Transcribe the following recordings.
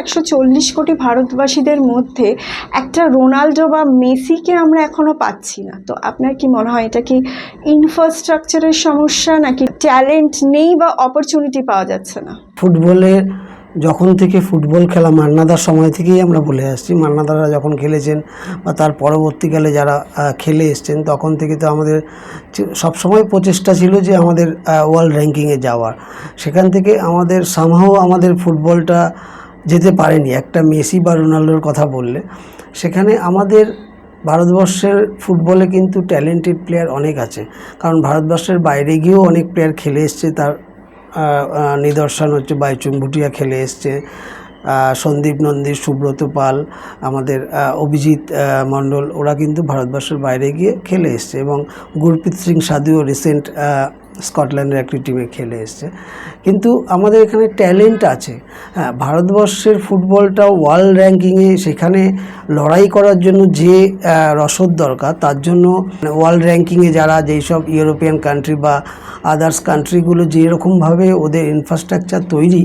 একশো চল্লিশ কোটি ভারতবাসীদের মধ্যে একটা রোনাল্ডো বা মেসিকে আমরা এখনও পাচ্ছি না। তো আপনার কি মনে হয়, এটা কি ইনফ্রাস্ট্রাকচারের সমস্যা নাকি ট্যালেন্ট নেই বা অপরচুনিটি পাওয়া যাচ্ছে না? ফুটবলের যখন থেকে ফুটবল খেলা মান্নাদার সময় থেকেই আমরা বলে আসছি মান্নাদারা যখন খেলেছেন বা তার পরবর্তীকালে যারা খেলে এসছেন, তখন থেকে তো আমাদের সবসময় প্রচেষ্টা ছিল যে আমাদের ওয়ার্ল্ড র্যাঙ্কিংয়ে যাওয়ার। সেখান থেকে আমাদের সামহাও আমাদের ফুটবলটা যেতে পারেনি। একটা মেসি বা রোনাল্ডোর কথা বললে। সেখানে আমাদের ভারতবর্ষের ফুটবলে কিন্তু ট্যালেন্টেড প্লেয়ার অনেক আছে। কারণ ভারতবর্ষের বাইরে গিয়েও অনেক প্লেয়ার খেলে এসছে। তার নিদর্শন হচ্ছে বাইচুং ভুটিয়া খেলে এসছে। সন্দীপ নন্দী, সুব্রত পাল, আমাদের অভিজিৎ মণ্ডল, ওরা কিন্তু ভারতবর্ষের বাইরে গিয়ে খেলে এসছে। এবং গুরপ্রীত সিং সাধুও রিসেন্ট স্কটল্যান্ডের একটি টিমে খেলে এসছে। কিন্তু আমাদের এখানে ট্যালেন্ট আছে। হ্যাঁ ভারতবর্ষের ফুটবলটা ওয়ার্ল্ড র্যাঙ্কিংয়ে সেখানে লড়াই করার জন্য যে রসদ দরকার, তার জন্য ওয়ার্ল্ড র্যাঙ্কিংয়ে যারা যেই সব ইউরোপিয়ান কান্ট্রি বা আদার্স কান্ট্রিগুলো যেরকমভাবে ওদের ইনফ্রাস্ট্রাকচার তৈরি,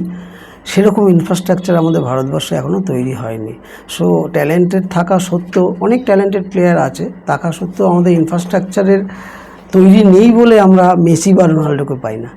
সেরকম ইনফ্রাস্ট্রাকচার আমাদের ভারতবর্ষে এখনও তৈরি হয়নি। সো ট্যালেন্টেড থাকা সত্ত্বেও অনেক ট্যালেন্টেড প্লেয়ার আছে, থাকা সত্ত্বেও আমাদের ইনফ্রাস্ট্রাকচারের তৈরি নেই বলে আমরা মেসি বা রোনাল্ডোকে পাই না।